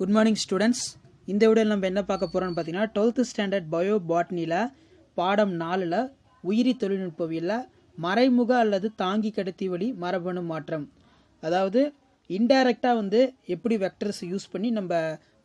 Good morning students இந்த வீடியோவில் நம்ம என்ன பார்க்க போகிறோம்னு பார்த்தீங்கன்னா டுவெல்த்து ஸ்டாண்டர்ட் பயோ பாட்னியில் பாடம் நாலில் உயிரி தொழில்நுட்பவியலில் மறைமுக அல்லது தாங்கி கடத்தி வழி மரபணு மாற்றம். அதாவது இன்டைரக்டாக வந்து எப்படி வெக்டர்ஸ் யூஸ் பண்ணி நம்ம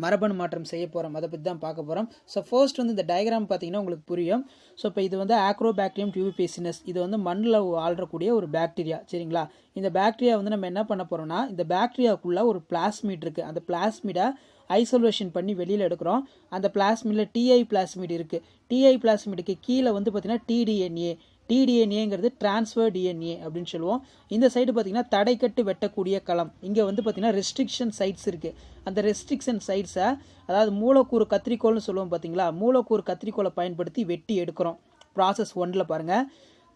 மரபணு மாற்றம் செய்ய போகிறோம் அதை பற்றி தான் பார்க்க போகிறோம் ஸோ ஃபர்ஸ்ட் வந்து இந்த டயக்ராம் பார்த்தீங்கன்னா உங்களுக்கு புரியும். ஸோ இப்போ இது வந்து ஆக்ரோபாக்டீரியம் டியூபிபேசினஸ் இது வந்து மண்ணில் ஆள்றக்கூடிய ஒரு பாக்டீரியா சரிங்களா? இந்த பாக்டீரியா வந்து நம்ம என்ன பண்ண போகிறோம்னா இந்த பாக்டீரியாவுக்குள்ளே ஒரு பிளாஸ்மிட் இருக்குது அந்த பிளாஸ்மிடை ஐசோலேஷன் பண்ணி வெளியில் எடுக்கிறோம். அந்த பிளாஸ்மிடில் டிஐ பிளாஸ்மிட் இருக்குது டிஐ பிளாஸ்மிடுக்கு கீழே வந்து பார்த்தீங்கன்னா டிடிஎன்ஏ டிடிஎன்ஏங்கிறது டிரான்ஸ்ஃபர் டிஎன்ஏ அப்படின்னு சொல்லுவோம். இந்த சைடு பார்த்தீங்கன்னா தடைக்கட்டு வெட்டக்கூடிய களம். இங்கே வந்து பார்த்திங்கன்னா ரெஸ்ட்ரிக்ஷன் சைட்ஸ் இருக்குது அந்த ரெஸ்ட்ரிக்ஷன் சைட்ஸை அதாவது மூலக்கூறு கத்திரிக்கோல்னு சொல்லுவோம் பார்த்தீங்களா? மூலக்கூறு கத்திரிக்கோலை பயன்படுத்தி வெட்டி எடுக்கிறோம். ப்ராசஸ் ஒன்றில் பாருங்கள்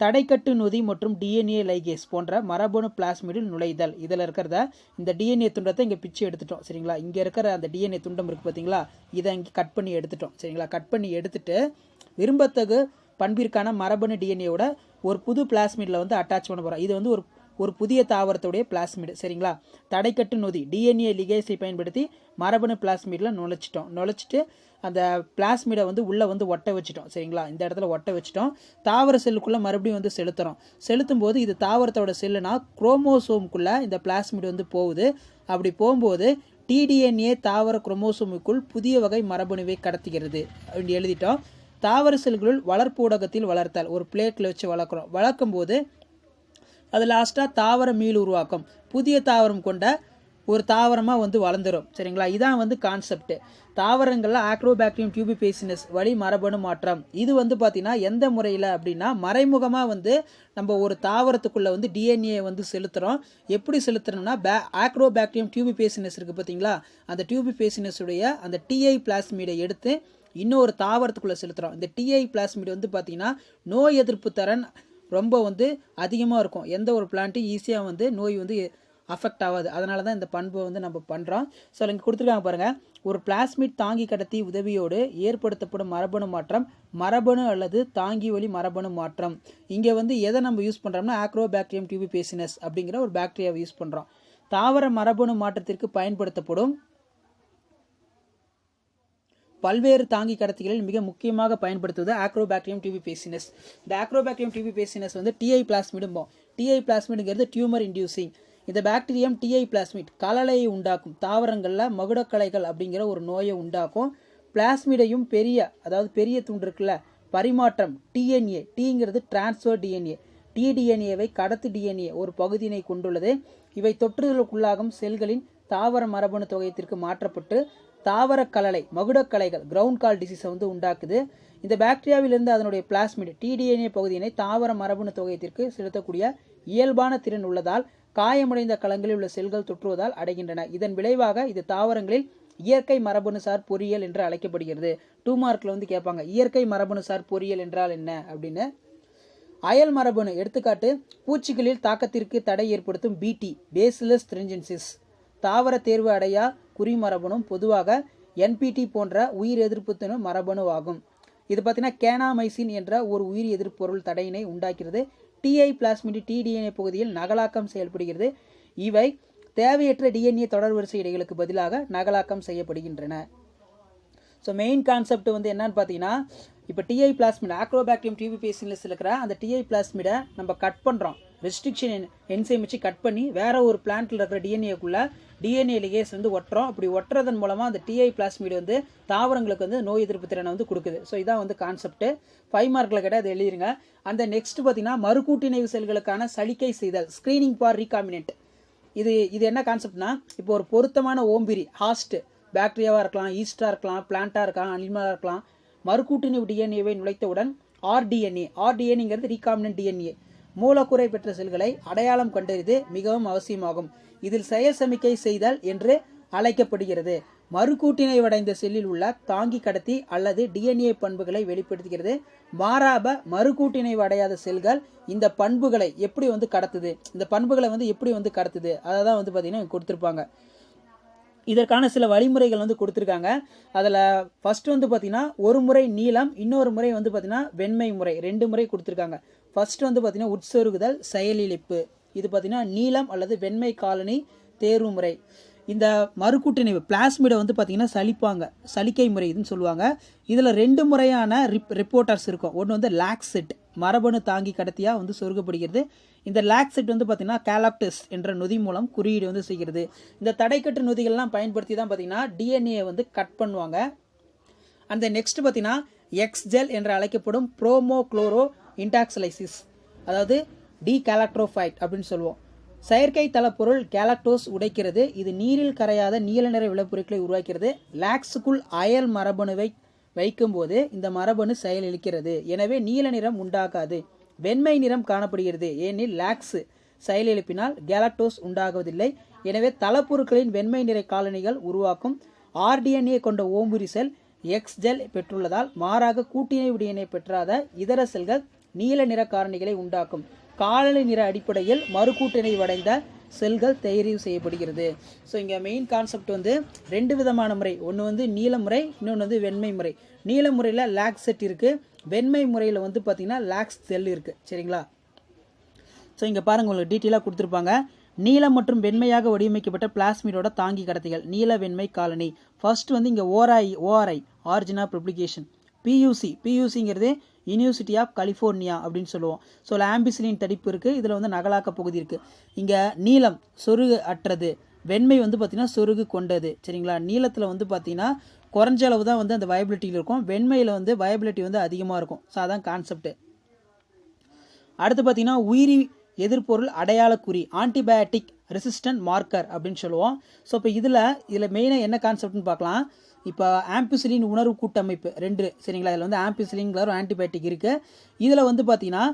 தடைக்கட்டு நொதி மற்றும் டிஎன்ஏ லைகேஸ் போன்ற மரபணு பிளாஸ்மிடில் நுழைதல். இதில் இருக்கிறத இந்த டிஎன்ஏ துண்டத்தை இங்கே பிச்சு எடுத்துட்டோம். சரிங்களா? இங்கே இருக்கிற அந்த டிஎன்ஏ துண்டம் இருக்குது பார்த்தீங்களா? இதை இங்கே கட் பண்ணி எடுத்துட்டோம். சரிங்களா? கட் பண்ணி எடுத்துட்டு விரும்பத்தகு பண்பிற்கான மரபணு டிஎன்ஏவோட ஒரு புது பிளாஸ்மிடில் வந்து அட்டாச் பண்ண போகிறோம் இது வந்து ஒரு ஒரு புதிய தாவரத்துடைய பிளாஸ்மிடு சரிங்களா? தடைக்கட்டு நொதி டிஎன்ஏ லிகேஸை பயன்படுத்தி மரபணு பிளாஸ்மிடில் நுழைச்சிட்டோம். நுழைச்சிட்டு அந்த பிளாஸ்மிடை வந்து உள்ளே வந்து ஒட்ட வச்சிட்டோம் சரிங்களா? இந்த இடத்துல ஒட்ட வச்சிட்டோம். தாவர செல்லுக்குள்ளே மறுபடியும் வந்து செலுத்துகிறோம் செலுத்தும் போது இது தாவரத்தோட செல்லுனா குரோமோசோமுக்குள்ளே இந்த பிளாஸ்மிட் வந்து போகுது. அப்படி போகும்போது டிடிஎன்ஏ தாவர குரோமோசோமுக்குள் புதிய வகை மரபணுவை கடத்துகிறது. அப்படின்னு எழுதிட்டோம். தாவர செல்களுள் வளர்ப்பு ஊடகத்தில் வளர்த்தல் ஒரு பிளேட்டில் வச்சு வளர்க்குறோம். வளர்க்கும் போது அது லாஸ்ட்டாக தாவர மீள் உருவாக்கம். புதிய தாவரம் கொண்ட ஒரு தாவரமாக வந்து வளர்ந்துரும். சரிங்களா? இதான் வந்து கான்செப்ட் தாவரங்களில் ஆக்ரோபாக்டீரியம் டியூபிபேசினஸ் வழி மரபணு மாற்றம். இது வந்து பார்த்தீங்கன்னா எந்த முறையில் அப்படின்னா மறைமுகமாக வந்து நம்ம ஒரு தாவரத்துக்குள்ளே வந்து டிஎன்ஏ வந்து செலுத்துகிறோம் எப்படி செலுத்துறோம்னா பே ஆக்ரோபாக்டீரியம் டியூபிபேசினஸ் இருக்குது பார்த்தீங்களா அந்த டியூபிபேசினஸுடைய அந்த டிஐ பிளாஸ்மீடை எடுத்து இன்னொரு தாவரத்துக்குள்ளே செலுத்துகிறோம் இந்த டிஐ பிளாஸ்மிட் வந்து பார்த்தீங்கன்னா நோய் எதிர்ப்பு திறன் ரொம்ப வந்து அதிகமாக இருக்கும். எந்த ஒரு பிளான்ட்டும் ஈஸியாக வந்து நோய் வந்து அஃபெக்ட் ஆகாது. அதனால தான் இந்த பண்பை வந்து நம்ம பண்ணுறோம் ஸோ இங்கே கொடுத்துருக்காங்க பாருங்கள் ஒரு பிளாஸ்மிட் தாங்கி கடத்தி உதவியோடு ஏற்படுத்தப்படும் மரபணு மாற்றம் மரபணு அல்லது தாங்கி வழி மரபணு மாற்றம். இங்கே வந்து எதை நம்ம யூஸ் பண்ணுறோம்னா ஆக்ரோபாக்டீரியம் டியூபிபேசினஸ் அப்படிங்கிற ஒரு பாக்டீரியாவை யூஸ் பண்ணுறோம் தாவர மரபணு மாற்றத்திற்கு பயன்படுத்தப்படும் பல்வேறு தாங்கி கடத்திகளில் மிக முக்கியமாக பயன்படுத்துவது ஆக்ரோபாக்டீரியம் டியூபிபேசினஸ் இந்த ஆக்ரோபாக்டீரியம் டியூபிபேசினஸ் வந்து டிஐ பிளாஸ்மிடும்போம் டிஐ பிளாஸ்மிடுங்கிறது டியூமர் இன்டியூசிங் இந்த பாக்டீரியம் டிஐ பிளாஸ்மிட் கலலையை உண்டாக்கும் தாவரங்களில் மகுடக்கலைகள் அப்படிங்கிற ஒரு நோயை உண்டாக்கும். பிளாஸ்மிடையும் பெரிய அதாவது பெரிய துண்டு இருக்குல்ல பரிமாற்றம் டிஎன்ஏ டிங்கிறது டிரான்ஸ்ஃபர் டிஎன்ஏ டிடிஎன்ஏவை கடத்து டிஎன்ஏ ஒரு பகுதியினை கொண்டுள்ளது. இவை தொற்றுதலுக்குள்ளாகும் செல்களின் தாவர மரபணு தொகையத்திற்கு மாற்றப்பட்டு தாவர கலலை மகுடக்கலைகள் கிரவுண்ட் கால் டிசீஸை வந்து உண்டாக்குது. இந்த பாக்டீரியாவிலிருந்து அதனுடைய பிளாஸ்மிட் டிடிஎன்ஏ பகுதியினை தாவர மரபணு தொகையத்திற்கு செலுத்தக்கூடிய இயல்பான திறன் உள்ளதால் காயமடைந்த களங்களில் உள்ள செல்கள் தொற்றுவதால் அடைகின்றன. இதன் விளைவாக இது தாவரங்களில் இயற்கை மரபணுசார் பொறியியல் என்று அழைக்கப்படுகிறது. டூ மார்க்கில் வந்து கேட்பாங்க இயற்கை மரபணுசார் பொறியியல் என்றால் என்ன? அப்படின்னு. அயல் மரபணு எடுத்துக்காட்டு பூச்சிகளில் தாக்கத்திற்கு தடை ஏற்படுத்தும் பிடி பேசிலஸ் த்ரிஞ்சன்சிஸ் தாவர தேர்வு அடையா குறிமரபணும் பொதுவாக என்பிடி போன்ற உயிர் எதிர்ப்பு மரபணு ஆகும் இது பார்த்தீங்கன்னா கேனாமைசின் என்ற ஒரு உயிர் எதிர்ப்பொருள் தடையினை உண்டாக்கிறது. டிஐ பிளாஸ்மிடி டிடிஎன்ஏ பகுதியில் நகலாக்கம் செயல்படுகிறது. இவை தேவையற்ற டிஎன்ஏ தொடர்வரிசை இடைகளுக்கு பதிலாக நகலாக்கம் செய்யப்படுகின்றன. ஸோ மெயின் கான்செப்ட் வந்து என்னன்னு பார்த்தீங்கன்னா இப்போ டிஐ பிளாஸ்மிட் ஆக்ரோபாக்டியம் டிவி பேசினில் இருக்கிற அந்த டிஐ பிளாஸ்மிடை நம்ம கட் பண்ணுறோம் ரெஸ்ட்ரிக்ஷன் என்சைம் வச்சு கட் பண்ணி வேற ஒரு பிளான்ட்ல இருக்கிற டிஎன்ஏக்குள்ள டிஎன்ஏ லிகேஸ் வந்து ஒட்டுறோம். அப்படி ஒட்டுறதன் மூலமாக அந்த டிஐ பிளாஸ்மிட் வந்து தாவரங்களுக்கு வந்து நோய் எதிர்ப்பு திறனை வந்து கொடுக்குது. ஸோ இதான் வந்து கான்செப்ட் ஃபைவ் மார்க்கில் கேட்டால் அதை எழுதிருங்க. அந்த நெக்ஸ்ட் பார்த்தீங்கன்னா மறுகூட்டிணைவு செல்களுக்கான சலிக்கை செய்தல் ஸ்க்ரீனிங் ஃபார் ரீகாமினன்ட் இது இது என்ன கான்செப்ட்னா இப்போ ஒரு பொருத்தமான ஓம்பிரி ஹாஸ்ட் பாக்டீரியாவாக இருக்கலாம் ஈஸ்டாக இருக்கலாம் பிளான்ட்டாக இருக்கலாம் அனிமலாக இருக்கலாம் மறுகூட்டிணைவு டிஎன்ஏவை நுழைத்தவுடன் ஆர்டிஎன்ஏ ஆர்டிஎன்ஏங்கிறது ரீகாமினன்ட் டிஎன்ஏ மூலக்குறை பெற்ற செல்களை அடையாளம் கண்டறிது மிகவும் அவசியமாகும். இதில் செயல் சமிக்கை செய்தல் என்று அழைக்கப்படுகிறது. மறுகூட்டிணைவடைந்த செல்லில் உள்ள தாங்கி கடத்தி அல்லது டிஎன்ஏ பண்புகளை வெளிப்படுத்துகிறது. மாறாப மறுகூட்டிணைவு அடையாத செல்கள் இந்த பண்புகளை எப்படி வந்து கடத்துது? இந்த பண்புகளை வந்து எப்படி வந்து கடத்துது? அதை தான் வந்து பார்த்தீங்கன்னா கொடுத்துருப்பாங்க. இதற்கான சில வழிமுறைகள் வந்து கொடுத்துருக்காங்க. அதில் ஃபஸ்ட்டு வந்து பார்த்திங்கன்னா ஒரு முறை நீளம் இன்னொரு முறை வந்து பார்த்தீங்கன்னா வெண்மை முறை ரெண்டு முறை கொடுத்துருக்காங்க. ஃபர்ஸ்ட் வந்து பார்த்தீங்கன்னா உட்சொருகுதல் செயலிழப்பு. இது பார்த்தீங்கன்னா நீளம் அல்லது வெண்மை காலனி தேர்வு முறை. இந்த மறுக்கூட்டிணைவு பிளாஸ்மிடை வந்து பார்த்திங்கன்னா சலிப்பாங்க. சலிக்கை முறை இதுன்னு சொல்லுவாங்க. இதில் ரெண்டு முறையான ரிப் ரிப்போர்ட்டர்ஸ் இருக்கும். ஒன்று வந்து லாக்ஸெட் மரபணு தாங்கி கடத்தியாக வந்து சொருகப்படுகிறது. இந்த லாக்ஸெட் வந்து பார்த்திங்கன்னா கேலாப்டஸ் என்ற நொதி மூலம் குறியீடு வந்து செய்கிறது. இந்த தடைக்கட்டு நொதிகள்லாம் பயன்படுத்தி தான் பார்த்திங்கன்னா டிஎன்ஏ வந்து கட் பண்ணுவாங்க. அந்த நெக்ஸ்ட் பார்த்தீங்கன்னா எக்ஸ்ஜெல் என்று அழைக்கப்படும் ப்ரோமோ குளோரோ இன்டாக்சலைசிஸ் அதாவது டி கேலக்ட்ரோஃபைட் அப்படின்னு சொல்லுவோம். செயற்கை தளப்பொருள் கேலக்டோஸ் உடைக்கிறது. இது நீரில் கரையாத நீல நிற விளைபொருட்களை உருவாக்கிறது. லாக்ஸுக்குள் அயல் மரபணுவை வைக்கும்போது இந்த மரபணு செயலிழக்கிறது. எனவே நீல நிறம் உண்டாகாது. வெண்மை நிறம் காணப்படுகிறது. ஏனெனில் லாக்ஸ் செயலிழப்பினால் கேலக்டோஸ் உண்டாகுவதில்லை. எனவே தளப்பொருட்களின் வெண்மை நிற காலனிகள் உருவாக்கும். ஆர்டிஎன்ஏ கொண்ட ஓம்புரி செல் எக்ஸ் ஜெல் பெற்றுள்ளதால் மாறாக கூட்டினை டிஎன்ஏ பெற்றாத இதர செல்கள் நீல நிற காரணிகளை உண்டாக்கும். காலநிலை நிற அடிப்படையில் மறுகூட்டிணைவு அடைந்த செல்கள் தெரிவு செய்யப்படுகிறது. ஸோ இங்கே மெயின் கான்செப்ட் வந்து ரெண்டு விதமான முறை. ஒன்று வந்து நீல முறை இன்னொன்று வந்து வெண்மை முறை. நீல முறையில் லேக்ஸ் செட் இருக்குது வெண்மை முறையில் வந்து பார்த்திங்கன்னா லாக்ஸ் செல் இருக்குது சரிங்களா? ஸோ இங்கே பாருங்கள் உங்களுக்கு டீட்டெயிலாக கொடுத்துருப்பாங்க. நீலம் மற்றும் வெண்மையாக வடிவமைக்கப்பட்ட பிளாஸ்மீடோட தாங்கி கடத்திகள். நீல வெண்மை காலனி ஃபர்ஸ்ட் வந்து இங்கே ori ORI origin of PUC பியூசிங்கிறது university of California அப்படின்னு சொல்லுவோம். ஸோ ஆம்பிசிலின் தடிப்பு இருக்குது இதில் வந்து நகலாக்க பகுதி இருக்குது இங்கே நீளம் சொருகு அற்றது வெண்மை வந்து பார்த்திங்கன்னா சொருகு கொண்டது. சரிங்களா? நீளத்தில் வந்து பார்த்திங்கன்னா குறைஞ்ச அளவு தான் வந்து அந்த வயபிலிட்டியில் இருக்கும். வெண்மையில் வந்து வயபிலிட்டி வந்து அதிகமாக இருக்கும். ஸோ அதான் கான்செப்ட் அடுத்து பார்த்தீங்கன்னா உயிரி எதிர்ப்பொருள் அடையாள குறி ஆன்டிபயோட்டிக் ரெசிஸ்டன்ட் மார்க்கர் அப்படின்னு சொல்லுவோம். ஸோ இப்போ இதில் இதில் மெயினாக என்ன கான்செப்ட்னு பார்க்கலாம். இப்போ ஆம்பிசிலின் உணர்வு கூட்டமைப்பு ரெண்டு சரிங்களா? இதில் வந்து ஆம்பிசிலின்கிற ஒரு ஆன்டிபயோட்டிக் இருக்குது இதில் வந்து பார்த்தீங்கன்னா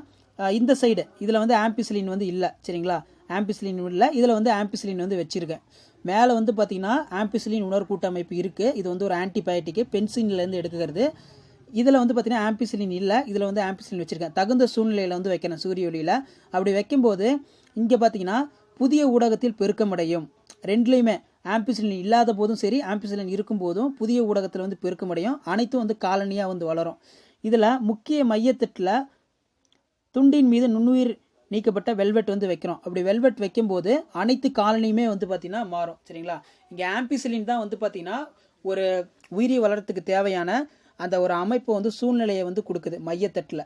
இந்த சைடு இதில் வந்து ஆம்பிசிலின் வந்து இல்லை சரிங்களா? ஆம்பிசிலின் இல்லை இதில் வந்து ஆம்பிசிலின் வந்து வச்சுருக்கேன் மேலே வந்து பார்த்தீங்கன்னா ஆம்பிசிலின் உணர்வு கூட்டமைப்பு இருக்குது இது வந்து ஒரு ஆன்டிபயோட்டிக்கு பென்சின்லேருந்து எடுக்கிறது இதில் வந்து பார்த்தீங்கன்னா ஆம்பிசிலின் இல்லை இதில் வந்து ஆம்பிசிலின் வச்சுருக்கேன். தகுந்த சூழ்நிலையில் வந்து வைக்கிறேன் சூரிய ஒளியில். அப்படி வைக்கும்போது இங்கே பார்த்தீங்கன்னா புதிய ஊடகத்தில் பெருக்கமடையும். ரெண்டுலேயுமே ஆம்பிசிலின் இல்லாத போதும் சரி ஆம்பிசிலின் இருக்கும் போதும் புதிய ஊடகத்தில் வந்து பெருக்கமடையும். அனைத்தும் வந்து காலனியாக வந்து வளரும். இதில் முக்கிய மையத்தட்டில் துண்டின் மீது நுண்ணுயிர் நீக்கப்பட்ட வெல்வெட் வந்து வைக்கிறோம். அப்படி வெல்வெட் வைக்கும்போது அனைத்து காலனியுமே வந்து பார்த்திங்கன்னா மாறும். சரிங்களா? இங்கே ஆம்பிசிலின் தான் வந்து பார்த்திங்கன்னா ஒரு உயிரி வளரத்துக்கு தேவையான அந்த ஒரு அமைப்பை வந்து சூழ்நிலையை வந்து கொடுக்குது மையத்தட்டில்.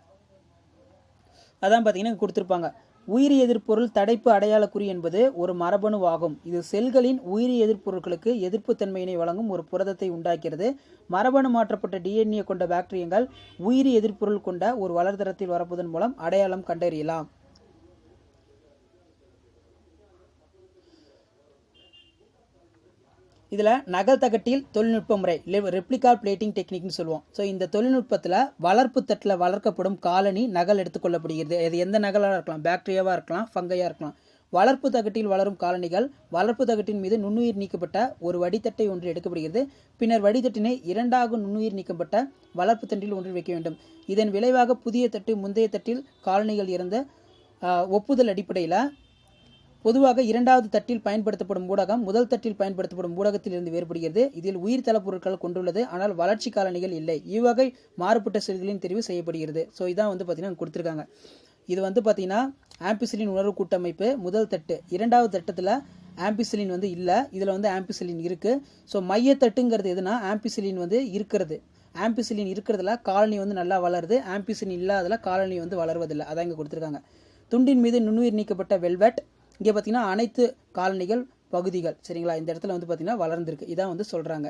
அதான் பார்த்தீங்கன்னா கொடுத்துருப்பாங்க. உயிரி எதிர்ப்பொருள் தடைப்பு அடையாளக்குறி என்பது ஒரு மரபணுவாகும். இது செல்களின் உயிரி எதிர்ப்பொருட்களுக்கு எதிர்ப்புத்தன்மையினை வழங்கும் ஒரு புரதத்தை உண்டாக்கிறது. மரபணு மாற்றப்பட்ட டிஎன்ஏ கொண்ட பாக்டீரியங்கள் உயிரி எதிர்ப்பொருள் கொண்ட ஒரு வளர்தரத்தில் வரப்பதன் மூலம் அடையாளம் கண்டறியலாம். இதில் நகல் தகட்டில் தொழில்நுட்ப முறை ரெப்ளிகா பிளேட்டிங் டெக்னிக்னு சொல்லுவோம். ஸோ இந்த தொழில்நுட்பத்தில் வளர்ப்பு தட்டில் வளர்க்கப்படும் காலனி நகல் எடுத்துக்கொள்ளப்படுகிறது இது எந்த நகலாக இருக்கலாம்? பாக்டீரியாவாக இருக்கலாம் ஃபங்கையாக இருக்கலாம். வளர்ப்பு தகட்டில் வளரும் காலனிகள் வளர்ப்பு தகட்டின் மீது நுண்ணுயிர் நீக்கப்பட்ட ஒரு வடித்தட்டை ஒன்று எடுக்கப்படுகிறது. பின்னர் வடித்தட்டினை இரண்டாக நுண்ணுயிர் நீக்கப்பட்ட வளர்ப்பு தட்டில் ஒன்றில் வைக்க வேண்டும். இதன் விளைவாக புதிய தட்டு முந்தைய தட்டில் காலனிகள் இருந்த ஒப்புதல் அடிப்படையில் பொதுவாக இரண்டாவது தட்டில் பயன்படுத்தப்படும் ஊடகம் முதல் தட்டில் பயன்படுத்தப்படும் ஊடகத்திலிருந்து வேறுபடுகிறது. இதில் உயிர் தளப்பொருட்கள் கொண்டுள்ளது. ஆனால் வளர்ச்சி காலணிகள் இல்லை. இவ்வகை மாறுபட்ட செல்களின் தெரிவு செய்யப்படுகிறது. ஸோ இதான் வந்து பார்த்தீங்கன்னா கொடுத்துருக்காங்க. இது வந்து பார்த்தீங்கன்னா ஆம்பிசிலின் உணர்வு கூட்டமைப்பு முதல் தட்டு. இரண்டாவது தட்டத்தில் ஆம்பிசிலின் வந்து இல்லை. இதில் வந்து ஆம்பிசிலின் இருக்குது ஸோ மையத்தட்டுங்கிறது எதுனா ஆம்பிசிலின் வந்து இருக்கிறது. ஆம்பிசிலின் இருக்கிறதுல காலனி வந்து நல்லா வளருது. ஆம்பிசிலின் இல்லாததில் காலனி வந்து வளர்வதில்லை. அதான் இங்கே கொடுத்துருக்காங்க. துண்டின் மீது நுண்ணுயிர் நீக்கப்பட்ட வெல்வெட் இங்கே பார்த்தீங்கன்னா அனைத்து காலனிகள் பகுதிகள் சரிங்களா? இந்த இடத்துல வந்து பார்த்தீங்கன்னா வளர்ந்துருக்கு. இதான் வந்து சொல்கிறாங்க